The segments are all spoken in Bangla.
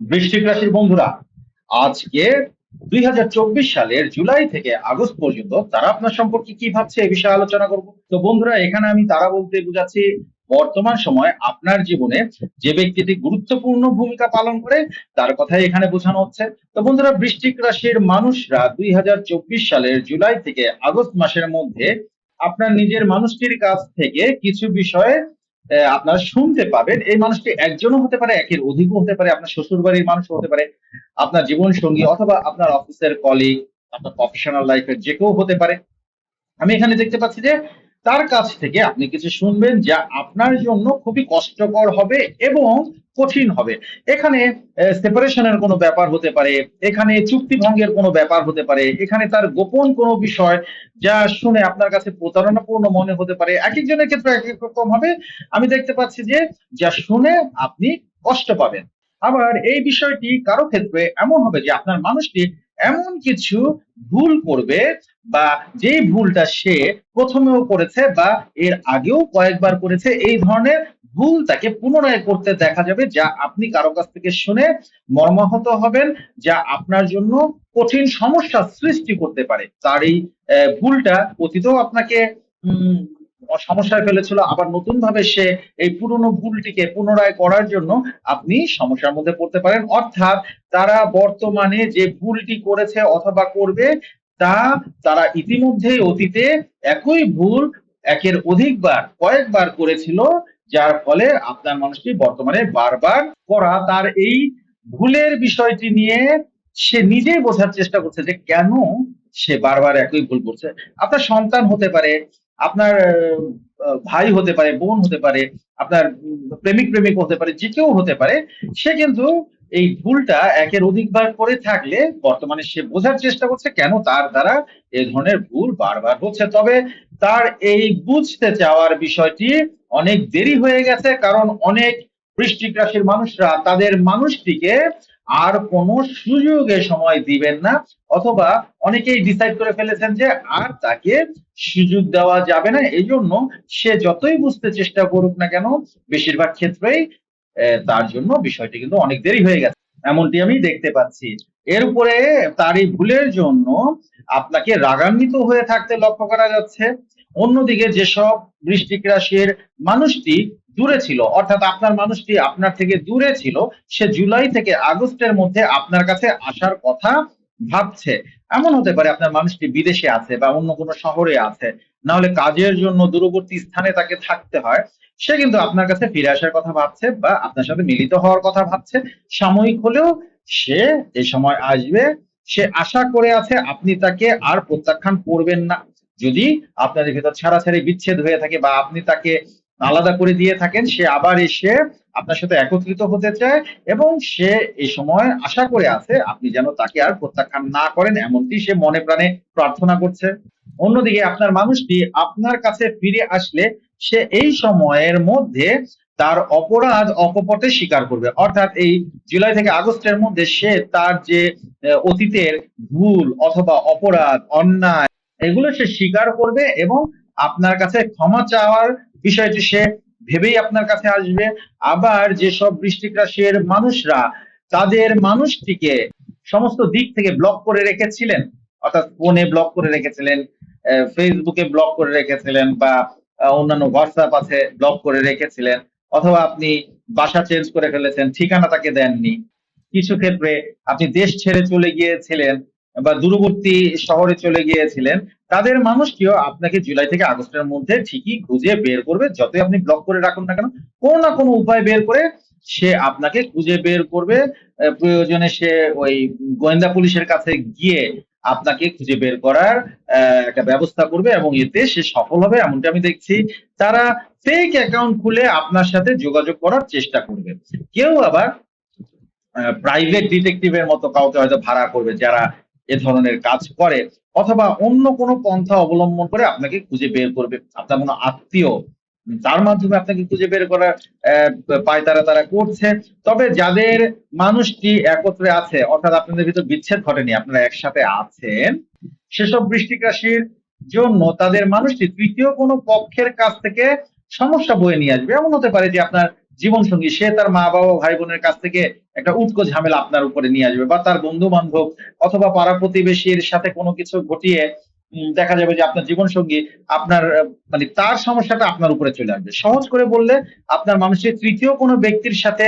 বৃশ্চিক রাশির বন্ধুরা, আজকে দুই সালের জুলাই থেকে আগস্ট পর্যন্ত তারা আপনার সম্পর্কে কি ভাবছে এ বিষয়ে আলোচনা করব। তো বন্ধুরা, এখানে আমি তারা বলতে বুঝাচ্ছি, বর্তমান সময় আপনার জীবনে যে ব্যক্তিটি গুরুত্বপূর্ণ ভূমিকা পালন করে, তার কথাই এখানে বোঝানো হচ্ছে। তো বন্ধুরা বৃষ্টিক রাশির মানুষরা দুই হাজার চব্বিশ সালের জুলাই থেকে আগস্ট মাসের মধ্যে আপনার নিজের মানুষটির কাছ থেকে কিছু বিষয়ে আপনারা শুনতে পাবেন। এই মানুষটি একজনও হতে পারে, একের অধিকও হতে পারে, আপনার শ্বশুর বাড়ির মানুষ হতে পারে, আপনার জীবন সঙ্গী অথবা আপনার অফিসের কলিগ আপনার প্রফেশনাল লাইফের যে কেউ হতে পারে। আমি এখানে দেখতে পাচ্ছি যে তার কাছ থেকে আপনি কিছু শুনবেন যা আপনার জন্য খুবই কষ্টকর হবে এবং কঠিন হবে। এখানে সেপারেশনের কোনো ব্যাপার হতে পারে, এখানে চুক্তি ভঙ্গের কোনো ব্যাপার হতে পারে, এখানে তার গোপন কোনো বিষয় যা শুনে আপনার কাছে প্রতারণাপূর্ণ মনে হতে পারে। এক একজনের ক্ষেত্রে এক এক রকম হবে। আমি দেখতে পাচ্ছি যে, যা শুনে আপনি কষ্ট পাবেন। আবার এই বিষয়টি কারও ক্ষেত্রে এমন হবে যে আপনার মানুষটি এমন কিছু ভুল করবে বা যে ভুলটা সে প্রথমেও করেছে বা এর আগেও কয়েকবার করেছে, এই ধরনের ভুল তাকে পুনরায় করতে দেখা যাবে যা আপনি কারও কাছ থেকে শুনে মর্মাহত হবেন, যা আপনার জন্য কঠিন সমস্যা সৃষ্টি করতে পারে। তার এই ভুলটা অতীতেও আপনাকে সমস্যায় ফেলেছিল, আবার নতুন ভাবে সে এই পুরনো ভুলটিকে পুনরায় করার জন্য আপনি সমস্যার মধ্যে পড়তে পারেন। অর্থাৎ তারা বর্তমানে যে ভুলটি করেছে অথবা করবে, তা তারা ইতিমধ্যেই অতীতে একই ভুল একের অধিকবার, কয়েকবার করেছিল, যার ফলে আপনার মানুষটি বর্তমানে বারবার করা তার এই ভুলের বিষয়টি নিয়ে সে নিজেই বোঝার চেষ্টা করছে যে কেন সে বারবার একই ভুল করছে। আপনার সন্তান হতে পারে আপনার ভাই হতে পারে, বোন হতে পারে, আপনার প্রেমিক প্রেমিক হতে পারে, যে কেউ হতে পারে, সে কিন্তু এই ভুলটা একের অধিকবার করে থাকলে বর্তমানে সে বোঝার চেষ্টা করছে কেন তার দ্বারা এ ধরনের ভুল বারবার হচ্ছে। তবে তার এই বুঝতে চাওয়ার বিষয়টি অনেক দেরি হয়ে গেছে, কারণ অনেক বৃষ্টিক রাশির মানুষরা তাদের মানুষটিকে আর কোনো সুযোগে সময় দিবেন না, অথবা অনেকেই ডিসাইড করে ফেলেছেন যে আর তাকে সুযোগ দেওয়া যাবে না, এই জন্য সে যতই বুঝতে চেষ্টা করুক না কেন, বেশিরভাগ ক্ষেত্রেই তার জন্য বিষয়টি কিন্তু অনেক দেরি হয়ে গেছে। এমনটি আমি দেখতে পাচ্ছি। এর উপরে তার এই ভুলের জন্য আপনাকে রাগান্বিত হয়ে থাকতে লক্ষ্য করা যাচ্ছে। অন্যদিকে যেসব বৃষ্টিক রাশির মানুষটি দূরে ছিল। অর্থাৎ আপনার মানুষটি আপনার থেকে দূরে ছিল। সে জুলাই থেকে আগস্টের মধ্যে আপনার কাছে আসার কথা ভাবছে। এমন হতে পারে আপনার মানুষটি বিদেশে আছে বা অন্য কোনো শহরে আছে। না হলে কাজের জন্য দূরবর্তী স্থানে তাকে থাকতে হয়। সে কিন্তু আপনার কাছে ফিরে আসার কথা ভাবছে বা আপনার সাথে মিলিত হওয়ার কথা ভাবছে। সাময়িক হলেও সে এই সময় আসবে, সে আশা করে আছে আপনি তাকে আর প্রত্যাখ্যান করবেন না। যদি আপনাদের ভেতর ছাড়াছাড়ি বিচ্ছেদ হয়ে থাকে বা আপনি তাকে আলাদা করে দিয়ে থাকেন, সে আবার এসে আপনার সাথে একত্রিত হতে চায় এবং সে এই সময় আশা করে আছে আপনি যেন তাকে আর প্রত্যাখ্যান না করেন, এমনটি সে মনে প্রাণে প্রার্থনা করছে। অন্যদিকে আপনার মানুষটি আপনার কাছে ফিরে আসলে সে এই সময়ের মধ্যে তার অপরাধ অকপটে স্বীকার করবে। অর্থাৎ এই জুলাই থেকে আগস্টের মধ্যে সে তার যে অতীতের ভুল অথবা অপরাধ, অন্যায়, এগুলো সে স্বীকার করবে এবং আপনার কাছে ক্ষমা চাওয়ার বিষয়টি সে ভেবেই আপনার কাছে আসবে। আবার যেসব বৃষ্টিক রাশির মানুষরা, তাদের মানুষটিকে সমস্ত দিক থেকে ব্লক করে রেখেছিলেন, অর্থাৎ ফোনে ব্লক করে রেখেছিলেন ফেসবুকে ব্লক করে রেখেছিলেন বা অন্যান্য হোয়াটসঅ্যাপ আছে ব্লক করে রেখেছিলেন, অথবা আপনি বাসা চেঞ্জ করে ফেলেছেন, ঠিকানা তাকে দেননি। কিছু ক্ষেত্রে আপনি দেশ ছেড়ে চলে গিয়েছিলেন বা দূরবর্তী শহরে চলে গিয়েছিলেন, তাদের মানুষটিও আপনাকে জুলাই থেকে আগস্টের মধ্যে ঠিকই খুঁজে বের করবে, যতই আপনি ব্লক করে রাখুন না কেন, কোনো না কোনো উপায় বের করে সে আপনাকে খুঁজে বের করবে প্রয়োজনে সে ওই গোয়েন্দা পুলিশের কাছে গিয়ে আপনাকে খুঁজে বের করার একটা ব্যবস্থা করবে এবং এতে সে সফল হবে, এমনটা আমি দেখছি। তারা ফেক অ্যাকাউন্ট খুলে আপনার সাথে যোগাযোগ করার চেষ্টা করবে। কেউ আবার প্রাইভেট ডিটেকটিভের মতো কাউকে হয়তো ভাড়া করবে, যারা এ ধরনের কাজ করে অথবা অন্য কোনো পন্থা অবলম্বন করে আপনাকে খুঁজে বের করবে। আপনার কোনো আত্মীয় তার মাধ্যমে আপনাকে খুঁজে বের আহ, পায়তারা তারা করছে। তবে যাদের মানুষটি একত্রে আছে অর্থাৎ আপনাদের ভিতর বিচ্ছেদ ঘটেনি আপনারা একসাথে আছেন সেসব বৃষ্টিক রাশির জন্য তাদের মানুষটি তৃতীয় কোনো পক্ষের কাছ থেকে সমস্যা বয়ে নিয়ে আসবে। এমন হতে পারে যে আপনার জীবন সঙ্গী সে তার মা বাবা ভাই বোনের কাছ থেকে একটা উটকো ঝামেলা আপনার উপরে নিয়ে আসবে বা তার বন্ধু বান্ধব অথবা পাড়া প্রতিবেশীর সাথে কোনো কিছু ঘটিয়ে দেখা যাবে যে আপনার জীবন সঙ্গী আপনার মানে তার সমস্যাটা আপনার উপরে চলে আসবে। সহজ করে বললে আপনার মানুষের তৃতীয় কোনো ব্যক্তির সাথে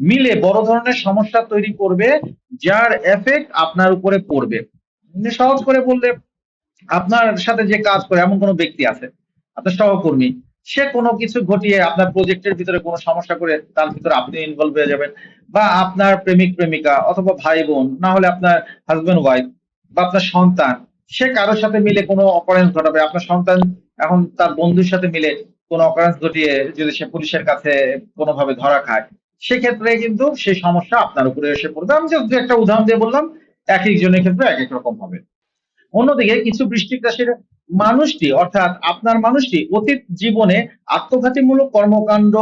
মিলে বড় ধরনের সমস্যা তৈরি করবে, যার এফেক্ট আপনার উপরে পড়বে। সহজ করে বললে আপনার সাথে যে কাজ করে এমন কোনো ব্যক্তি আছে? আপনার সহকর্মী সে কোনো কিছু ঘটিয়ে আপনার প্রজেক্টের ভিতরে কোনো সমস্যা করে তার ভিতরে আপনি ইনভলভ হয়ে যাবেন। বা আপনার প্রেমিক, প্রেমিকা অথবা ভাই বোন, না হলে আপনার হাজবেন্ড ওয়াইফ বা আপনার সন্তান, সে কারোর সাথে মিলে কোনো অপারেন্স ঘটাবে। আপনার সন্তান এখন তার বন্ধুর সাথে মিলে কোনো অকারেন্স ঘটিয়ে যদি সে পুলিশের কাছে কোনোভাবে ধরা খায়, সেক্ষেত্রে কিন্তু সেই সমস্যা আপনার উপরে এসে পড়বে। আমি just একটা উদাহরণ দিয়ে বললাম এক একজনের ক্ষেত্রে এক এক রকম হবে। অন্যদিকে কিছু বৃষ্টিক রাশির মানুষটি, অর্থাৎ আপনার মানুষটি অতীত জীবনে আত্মঘাতীমূলক কর্মকাণ্ড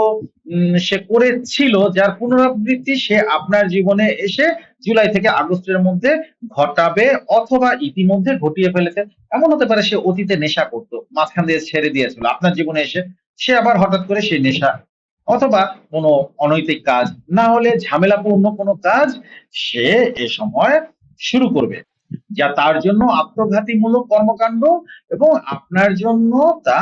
সে করেছিল, যার পুনরাবৃত্তি সে আপনার জীবনে এসে জুলাই থেকে আগস্টের মধ্যে ঘটাবে অথবা ইতিমধ্যে ঘটিয়ে ফেলেছে। এমন হতে পারে সে অতীতে নেশা করত, মাঝখান দিয়ে ছেড়ে দিয়েছিল, আপনার জীবনে এসে সে আবার হঠাৎ করে সেই নেশা অথবা কোনো অনৈতিক কাজ, না হলে ঝামেলাপূর্ণ কোনো কাজ সে এ সময় শুরু করবে। যা তার জন্য আত্মঘাতীমূলক কর্মকাণ্ড এবং আপনার জন্য তা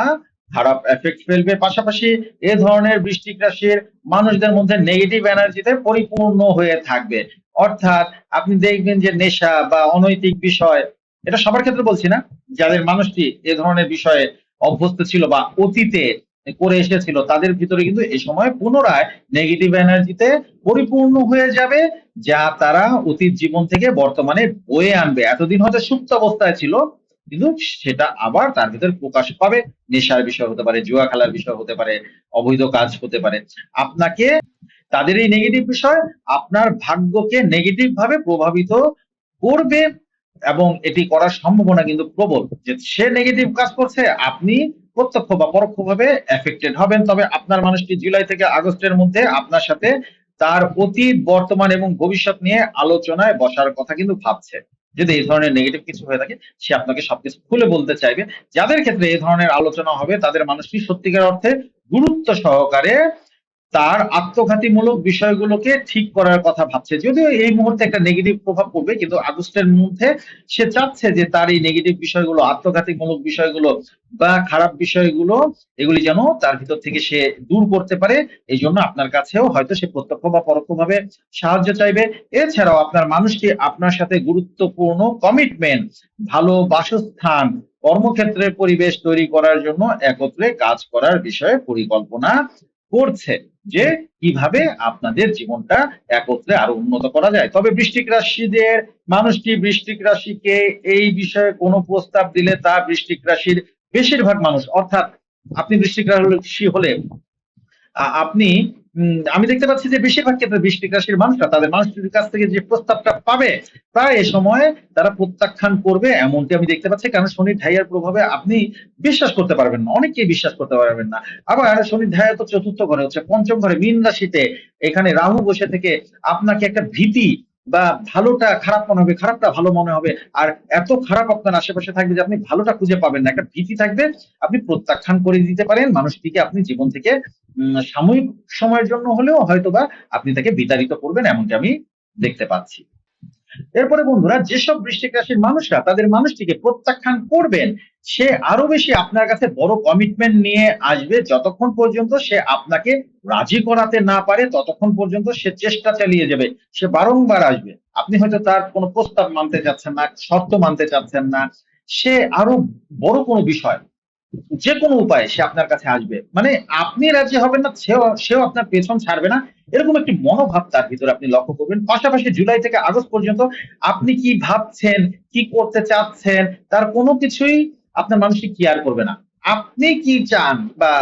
খারাপ এফেক্ট ফেলবে। পাশাপাশি এ ধরনের বৃষ্টিক রাশির মানুষদের মধ্যে নেগেটিভ এনার্জিতে পরিপূর্ণ হয়ে থাকবে। অর্থাৎ আপনি দেখবেন যে নেশা বা অনৈতিক বিষয়, এটা সবার ক্ষেত্রে বলছি না, যাদের মানুষটি এ ধরনের বিষয়ে অভ্যস্ত ছিল বা অতীতে করে এসেছিল, তাদের ভিতরে কিন্তু এই সময় পুনরায় নেগেটিভ এনার্জিতে পরিপূর্ণ হয়ে যাবে, যা তারা অতীত জীবন থেকে বর্তমানে বয়ে আনবে। এতদিন হয়তো সুপ্ত অবস্থায় ছিল, কিন্তু সেটা আবার তার ভিতরে প্রকাশ পাবে। নেশার বিষয় হতে পারে, জুয়া খেলার বিষয় হতে পারে, অবৈধ কাজ হতে পারে। আপনাকে তাদের এই নেগেটিভ বিষয় আপনার ভাগ্যকে নেগেটিভ ভাবে প্রভাবিত করবে, এবং এটি করার সম্ভাবনা কিন্তু প্রবল যে সে নেগেটিভ কাজ করছে, আপনি প্রত্যক্ষ বা পরোক্ষভাবে এফেক্টেড হবেন। তবে আপনার মানুষটি জুলাই থেকে আগস্টের মধ্যে আপনার সাথে তার অতীত বর্তমান এবং ভবিষ্যৎ নিয়ে আলোচনায় বসার কথা কিন্তু ভাবছে। যদি এই ধরনের নেগেটিভ কিছু হয়ে থাকে, সে আপনাকে সবকিছু খুলে বলতে চাইবে। যাদের ক্ষেত্রে এই ধরনের আলোচনা হবে, তাদের মানুষটি সত্যিকার অর্থে গুরুত্ব সহকারে তার আত্মঘাতীমূলক বিষয়গুলোকে ঠিক করার কথা ভাবছে। যদিও এই মুহূর্তে একটা নেগেটিভ প্রভাব পড়বে, কিন্তু আগস্টের মধ্যে সে চাচ্ছে যে তার এই নেগেটিভ বিষয়গুলো, আত্মঘাতীমূলক বিষয়গুলো বা খারাপ বিষয়গুলো, এগুলি যেন তার ভিতর থেকে সে দূর করতে পারে, এই জন্য আপনার কাছেও হয়তো সে প্রত্যক্ষ বা পরোক্ষভাবে সাহায্য চাইবে। এছাড়াও আপনার মানুষটি আপনার সাথে গুরুত্বপূর্ণ কমিটমেন্ট ভালো বাসস্থান, কর্মক্ষেত্রের পরিবেশ তৈরি করার জন্য একত্রে কাজ করার বিষয়ে পরিকল্পনা করছে যে কীভাবে আপনাদের জীবনটা একত্রে আরও উন্নত করা যায়। তবে বৃষ্টিক রাশিদের, মানুষটি বৃষ্টিক রাশিকে এই বিষয়ে কোনো প্রস্তাব দিলে তা বৃষ্টিক রাশির বেশিরভাগ মানুষ, অর্থাৎ আপনি বৃষ্টিক রাশি হলে আপনি আমি দেখতে পাচ্ছি যে বেশিরভাগ ক্ষেত্রে বৃষ্টি বিকাশের মানুষরা তাদের মানুষের কাছ থেকে যে প্রস্তাবটা পাবে তা এ সময় তারা প্রত্যাখ্যান করবে এমনটি আমি দেখতে পাচ্ছি। কারণ শনির ঢাইয়ার প্রভাবে আপনি বিশ্বাস করতে পারবেন না, অনেকেই বিশ্বাস করতে পারবেন না। আবার শনির ঢাইয়া তো চতুর্থ ঘরে হচ্ছে পঞ্চম ঘরে মীন রাশিতে এখানে রাহু বসে থেকে আপনাকে একটা ভীতি বা ভালোটা খারাপ মনে হবে, খারাপটা ভালো মনে হবে। আর এত খারাপ আপনার আশেপাশে থাকবে যে আপনি ভালোটা খুঁজে পাবেন না। একটা ভীতি থাকবে, আপনি প্রত্যাখ্যান করে দিতে পারেন। মানুষটিকে আপনি জীবন থেকে সাময়িক সময়ের জন্য হলেও হয়তোবা আপনি তাকে বিতাড়িত করবেন, এমনটি আমি দেখতে পাচ্ছি। এরপরে বন্ধুরা, যেসব বৃশ্চিক রাশির মানুষরা, তাদের মানুষটিকে প্রত্যাখ্যান করবেন, সে আরও বেশি আপনার কাছে বড় কমিটমেন্ট নিয়ে আসবে যতক্ষণ পর্যন্ত সে আপনাকে রাজি করাতে না পারে, ততক্ষণ পর্যন্ত সে চেষ্টা চালিয়ে যাবে, সে বারংবার আসবে। আপনি হয়তো তার কোনো প্রস্তাব মানতে চাচ্ছেন না, শর্ত মানতে চাচ্ছেন না, সে আরও বড় কোনো বিষয় যে কোনো উপায়ে সে আপনার কাছে আসবে। মানে আপনি রাজি হবেন না, সেও সেও আপনার পেছন ছাড়বে না। এরকম একটি মনোভাব তার ভিতরে আপনি লক্ষ্য করবেন। পাশাপাশি জুলাই থেকে আগস্ট পর্যন্ত আপনি কি ভাবছেন, কি করতে চাচ্ছেন, তার কোনো কিছুই আপনার মানুষটি কেয়ার করবে না। আপনি কি চান বা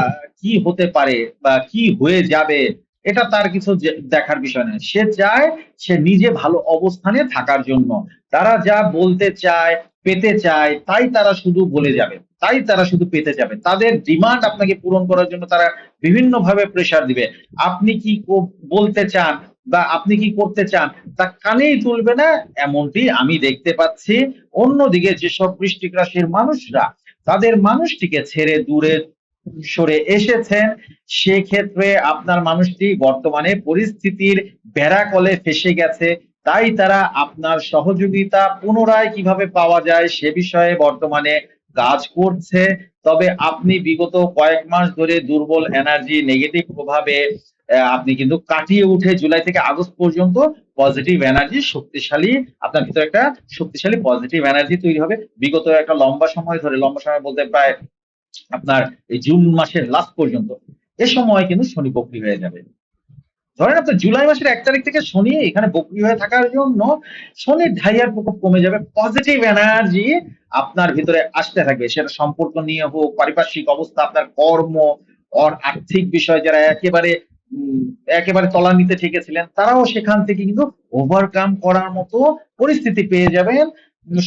কি হতে পারে বা কি হয়ে যাবে, এটা তার কিছু দেখার বিষয় নয়। সে চায় সে নিজে ভালো অবস্থানে থাকার জন্য। তারা যা বলতে চায়, পেতে চায়, তাই তারা শুধু বলে যাবে। তাই তারা শুধু পেতে যাবে। তাদের ডিমান্ড আপনাকে পূরণ করার জন্য তারা বিভিন্ন ভাবে প্রেসার দিবে। আপনি কি বলতে চান বা আপনি কি করতে চান, তা কানেই তুলবে না। এমনটি আমি দেখতে পাচ্ছি। অন্যদিকে যেসব বৃষ্টিক রাশির মানুষরা, তাদের মানুষটিকে ছেড়ে দূরে সরে এসেছেন, সেক্ষেত্রে আপনার মানুষটি বর্তমানে পরিস্থিতির বেড়াকলে ফেসে গেছে। তাই তারা আপনার সহযোগিতা পুনরায় কীভাবে পাওয়া যায় সে বিষয়ে বর্তমানে কাজ করছে। তবে আপনি বিগত কয়েক মাস ধরে দুর্বল এনার্জি নেগেটিভ প্রভাবে আপনি কিন্তু কাটিয়ে উঠে জুলাই থেকে আগস্ট পর্যন্ত পজিটিভ এনার্জি শক্তিশালী, আপনার ভিতরে একটা শক্তিশালী পজিটিভ এনার্জি তৈরি হবে। বিগত একটা লম্বা সময় ধরে, লম্বা সময় বলতে প্রায় আপনার এই জুন মাসের লাস্ট পর্যন্ত। এ সময় কিন্তু শনি বকরি হয়ে যাবে। ধরেন আপনার জুলাই মাসের এক তারিখ থেকে শনি এখানে বকরি হয়ে থাকার জন্য শনির ঢাইয়ার প্রকোপ কমে যাবে পজিটিভ এনার্জি আপনার ভিতরে আসতে থাকবে। সেটা সম্পর্ক নিয়ে হোক, পারিপার্শ্বিক অবস্থা, আপনার কর্ম, অর আর্থিক বিষয় যারা একেবারে একেবারে তলানিতে ঠেকেছিলেন, তারাও সেখান থেকে কিন্তু ওভারকাম করার মতো পরিস্থিতি পেয়ে যাবেন।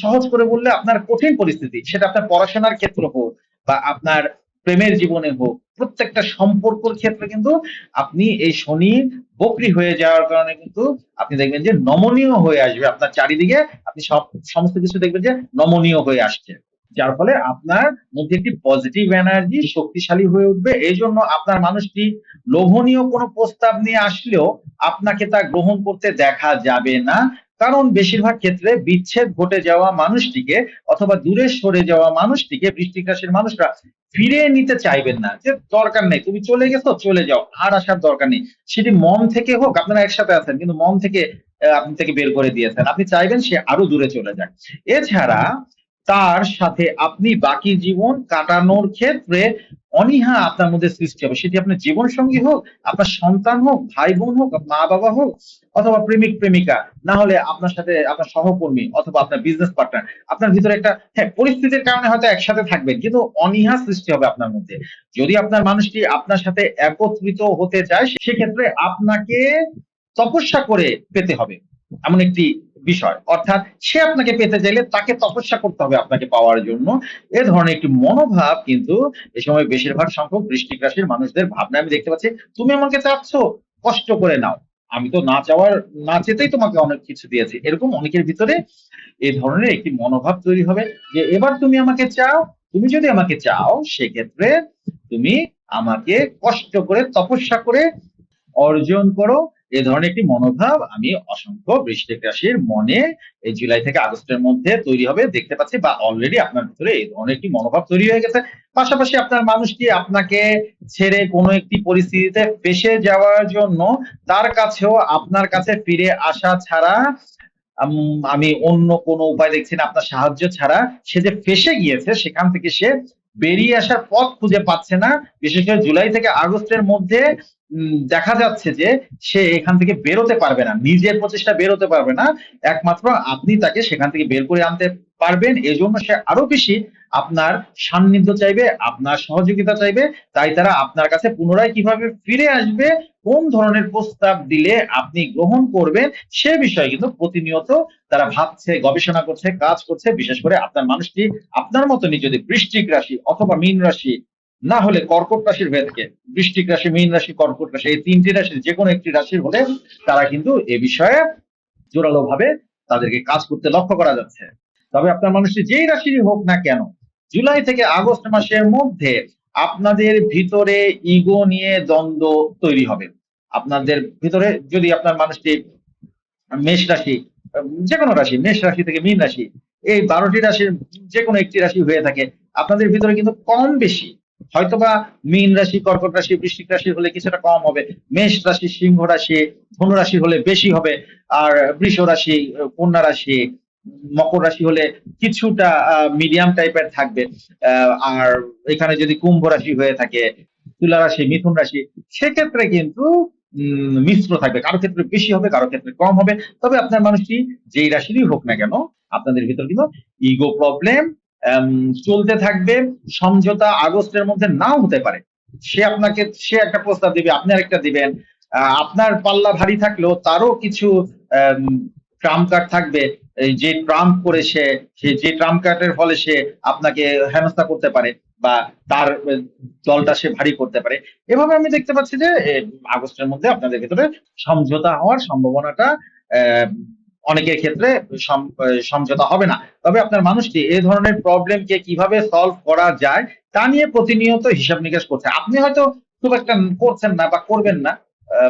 সহজ করে বললে আপনার কঠিন পরিস্থিতি, সেটা আপনার পড়াশোনার ক্ষেত্র হোক বা আপনার প্রেমের জীবনে হোক, প্রত্যেকটা সম্পর্কর ক্ষেত্রে কিন্তু আপনি এই শনি বকরি হয়ে যাওয়ার কারণে কিন্তু আপনি দেখবেন যে নমনীয় হয়ে আসবে। আপনার চারিদিকে আপনি সব, সমস্ত কিছু দেখবেন যে নমনীয় হয়ে আসছে। যার ফলে আপনার মধ্যে একটি পজিটিভ এনার্জি শক্তিশালী হয়ে উঠবে। এই জন্য আপনার মানুষটি লোভনীয় কোনো প্রস্তাব নিয়ে আসলেও আপনাকে তা গ্রহণ করতে দেখা যাবে না। কারণ বেশিরভাগ ক্ষেত্রে বিচ্ছেদ ঘটে যাওয়া মানুষটিকে অথবা দূরে সরে যাওয়া মানুষটিকে বৃষ্টিকাশের মানুষরা ফিরে নিতে চাইবেন না। যে দরকার নেই, তুমি চলে গেছো, চলে যাও, আর আসার দরকার নেই। সেটি মন থেকে হোক, আপনারা একসাথে আছেন, কিন্তু মন থেকে আপনি থেকে বের করে দিয়েছেন। আপনি চাইবেন সে আরও দূরে চলে যাক। এছাড়া তার সাথে আপনি বাকি জীবন কাটানোর ক্ষেত্রে অনীহা আপনার মধ্যে সৃষ্টি হবে। সেটি আপনার জীবন সঙ্গী হোক, আপনার সন্তান হোক ভাই বোন হোক মা বাবা হোক, অথবা প্রেমিক, প্রেমিকা, না হলে আপনার সাথে আপনার সহকর্মী অথবা আপনার বিজনেস পার্টনার আপনার ভিতরে একটা হ্যাঁ পরিস্থিতির কারণে হয়তো একসাথে থাকবেন, কিন্তু অনীহা সৃষ্টি হবে আপনার মধ্যে। যদি আপনার মানুষটি আপনার সাথে একত্রিত হতে চায় সেক্ষেত্রে আপনাকে তপস্যা করে পেতে হবে। এমন একটি বিষয়। অর্থাৎ সে আপনাকে পেতে চাইলে তাকে তপস্যা করতে হবে আপনাকে পাওয়ার জন্য। এ ধরনের একটি মনোভাব কিন্তু এ সময় বেশিরভাগ সংখ্যক বৃষ্টিক রাশির মানুষদের ভাবনা আমি দেখতে পাচ্ছি, তুমি আমাকে চাচ্ছ, কষ্ট করে নাও। আমি তো না চাওয়ার, না চেতেই তোমাকে অনেক কিছু দিয়েছি। এরকম অনেকের ভিতরে এই ধরনের একটি মনোভাব তৈরি হবে যে, এবার তুমি আমাকে চাও, তুমি যদি আমাকে চাও, সেক্ষেত্রে তুমি আমাকে কষ্ট করে তপস্যা করে অর্জন করো এ ধরনের একটি মনোভাব আমি অসংখ্য বৃষ্টিক রাশির মনে এই জুলাই থেকে আগস্টের মধ্যে তৈরি হবে দেখতে পাচ্ছি বা অলরেডি আপনার ভিতরে এই ধরনের একটি মনোভাব তৈরি হয়ে গেছে। পাশাপাশি আপনার মানুষটি আপনাকে ছেড়ে কোনো একটি পরিস্থিতিতে ফেসে যাওয়ার জন্য তার কাছেও আপনার কাছে ফিরে আসা ছাড়া আম, অন্য কোনো উপায় দেখছি না আপনার সাহায্য ছাড়া সে যে ফেসে গিয়েছে সেখান থেকে সে বেরিয়ে আসার পথ খুঁজে পাচ্ছে না। বিশেষ করে জুলাই থেকে আগস্টের মধ্যে দেখা যাচ্ছে যে সে এখান থেকে বেরোতে পারবে না। নিজের প্রচেষ্টা বেরোতে পারবে না। একমাত্র আপনি তাকে সেখান থেকে বের করে আনতে পারবেন। এজন্য সে আরও বেশি আপনার সান্নিধ্য চাইবে, আপনার সহযোগিতা চাইবে। তাই তারা আপনার কাছে পুনরায় কীভাবে ফিরে আসবে, কোন ধরনের প্রস্তাব দিলে আপনি গ্রহণ করবেন, সে বিষয়ে কিন্তু প্রতিনিয়ত তারা ভাবছে, গবেষণা করছে, কাজ করছে। বিশেষ করে আপনার মানুষটি আপনার মতনই যদি বৃশ্চিক রাশি অথবা মীন রাশি না হলে কর্কট রাশির ভেদকে, বৃষ্টিক রাশি, মীন রাশি, কর্কট রাশি, এই তিনটি রাশির যে কোনো একটি রাশির হলে তারা কিন্তু এ বিষয়ে জোরালো ভাবে তাদেরকে কাজ করতে লক্ষ্য করা যাচ্ছে। তবে আপনার মানুষটি যেই রাশিরই হোক না কেন, জুলাই থেকে আগস্ট মাসের মধ্যে আপনাদের ভিতরে ইগো নিয়ে দ্বন্দ্ব তৈরি হবে। আপনাদের ভিতরে যদি আপনার মানুষটি মেষ রাশি যে কোনো রাশি, মেষ রাশি থেকে মীন রাশি, এই বারোটি রাশির যে কোনো একটি রাশি হয়ে থাকে, আপনাদের ভিতরে কিন্তু কম বেশি হয়তোবা মীন রাশি, কর্কট রাশি, বৃশ্চিক রাশি হলে কিছুটা কম হবে। মেষ রাশি, সিংহ রাশি, ধনু রাশি হলে বেশি হবে। আর বৃষ রাশি, কন্যা রাশি, মকর রাশি হলে কিছুটা মিডিয়াম টাইপের থাকবে। আর এখানে যদি কুম্ভ রাশি হয়ে থাকে, তুলা রাশি, মিথুন রাশি, সেক্ষেত্রে কিন্তু মিশ্র থাকবে। কারও ক্ষেত্রে বেশি হবে, কারও ক্ষেত্রে কম হবে। তবে আপনার মানুষটি যেই রাশিরই হোক না কেন, আপনাদের ভিতর কিন্তু ইগো প্রবলেম চলতে থাকবে, সমঝোতা আগস্টের মধ্যে নাও হতে পারে। সে আপনাকে, সে একটা প্রস্তাব দিবে, আপনি আরেকটা দিবেন। আপনার পাল্লা ভারী থাকলেও তারও কিছু ট্রাম্প কার্ড থাকবে। যে ট্রাম্প করে সে যে ট্রাম্প কার্ডের ফলে সে আপনাকে হেনস্থা করতে পারে বা তার দলটা সে ভারী করতে পারে। এভাবে আমি দেখতে পাচ্ছি যে আগস্টের মধ্যে আপনাদের ভিতরে সমঝোতা হওয়ার সম্ভাবনাটা অনেকের ক্ষেত্রে সম- সমঝোতা হবে না। তবে আপনার মানুষটি এই ধরনের প্রবলেমকে কীভাবে সলভ করা যায়, তা নিয়ে প্রতিনিয়ত হিসাব নিকাশ করছে। আপনি হয়তো খুব একটা করছেন না বা করবেন না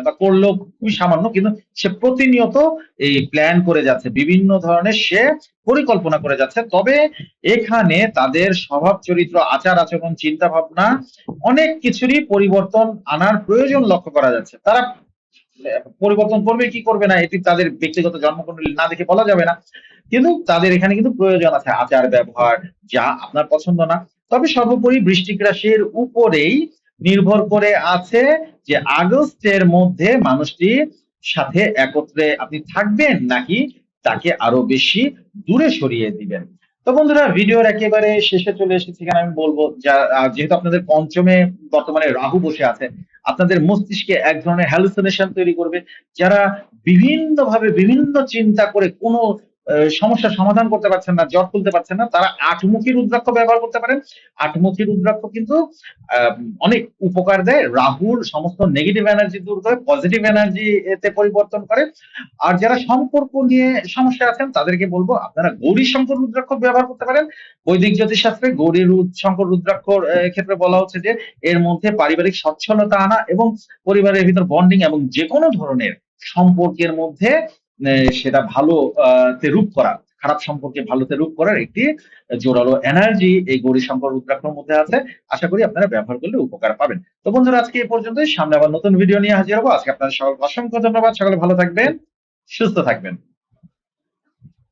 বা করলেও খুবই সামান্য, কিন্তু সে প্রতিনিয়ত এই প্ল্যান করে যাচ্ছে, বিভিন্ন ধরনের সে পরিকল্পনা করে যাচ্ছে। তবে এখানে তাদের স্বভাব চরিত্র, আচার আচরণ, চিন্তা ভাবনা, অনেক কিছুরই পরিবর্তন আনার প্রয়োজন লক্ষ্য করা যাচ্ছে। তারা পরিবর্তন করবে, কি করবে না, এটি তাদের ব্যক্তিগত জন্মকুণ্ডলী না দেখে বলা যাবে না। কিন্তু তাদের এখানে কিন্তু প্রয়োজন আছে আচার ব্যবহার, যা আপনার পছন্দ না। তবে সর্বোপরি বৃষ্টিক রাশির উপরেই নির্ভর করে আছে যে আগস্টের মধ্যে মানুষটির সাথে একত্রে আপনি থাকবেন নাকি তাকে আরও বেশি দূরে সরিয়ে দিবেন। তো বন্ধুরা, ভিডিওর একেবারে শেষে চলে এসেছি। এখানে আমি বলব, যা যেহেতু আপনাদের পঞ্চমে বর্তমানে রাহু বসে আছে, আপনাদের মস্তিষ্কে এক ধরনের হ্যালুসিনেশন তৈরি করবে, যারা বিভিন্ন ভাবে বিভিন্ন চিন্তা করে কোনো আহ, সমস্যার সমাধান করতে পারছেন না জট তুলতে পারছেন না তারা আটমুখী রুদ্রাক্ষ ব্যবহার করতে পারেন। আটমুখী রুদ্রাক্ষ কিন্তু অনেক উপকার দেয়। রাহুর সমস্ত নেগেটিভ এনার্জি দূর করে পজিটিভ এনার্জি এতে পরিবর্তন করে। আর যারা সম্পর্ক নিয়ে সমস্যা আছেন তাদেরকে বলব আপনারা গৌরী শঙ্কর রুদ্রাক্ষ ব্যবহার করতে পারেন। বৈদিক জ্যোতিষশাস্ত্রে গৌরী রুদ শঙ্কর রুদ্রাক্ষর ক্ষেত্রে বলা হচ্ছে যে এর মধ্যে পারিবারিক সচ্ছলতা আনা এবং পরিবারের ভিতর বন্ডিং এবং যে কোনো ধরনের সম্পর্কের মধ্যে সেটা ভালো তে রূপ করা, খারাপ সম্পর্কে ভালোতে রূপ করার একটি জোরালো এনার্জি এই গৌরী শঙ্কর রুদ্রাক্ষর মধ্যে আছে। আশা করি আপনারা ব্যবহার করলে উপকার পাবেন। তো বন্ধুরা, আজকে এ পর্যন্ত সামনে আবার নতুন ভিডিও নিয়ে হাজির হব। আজকে আপনাদের সকল অসংখ্য ধন্যবাদ। সকলে ভালো থাকবেন, সুস্থ থাকবেন।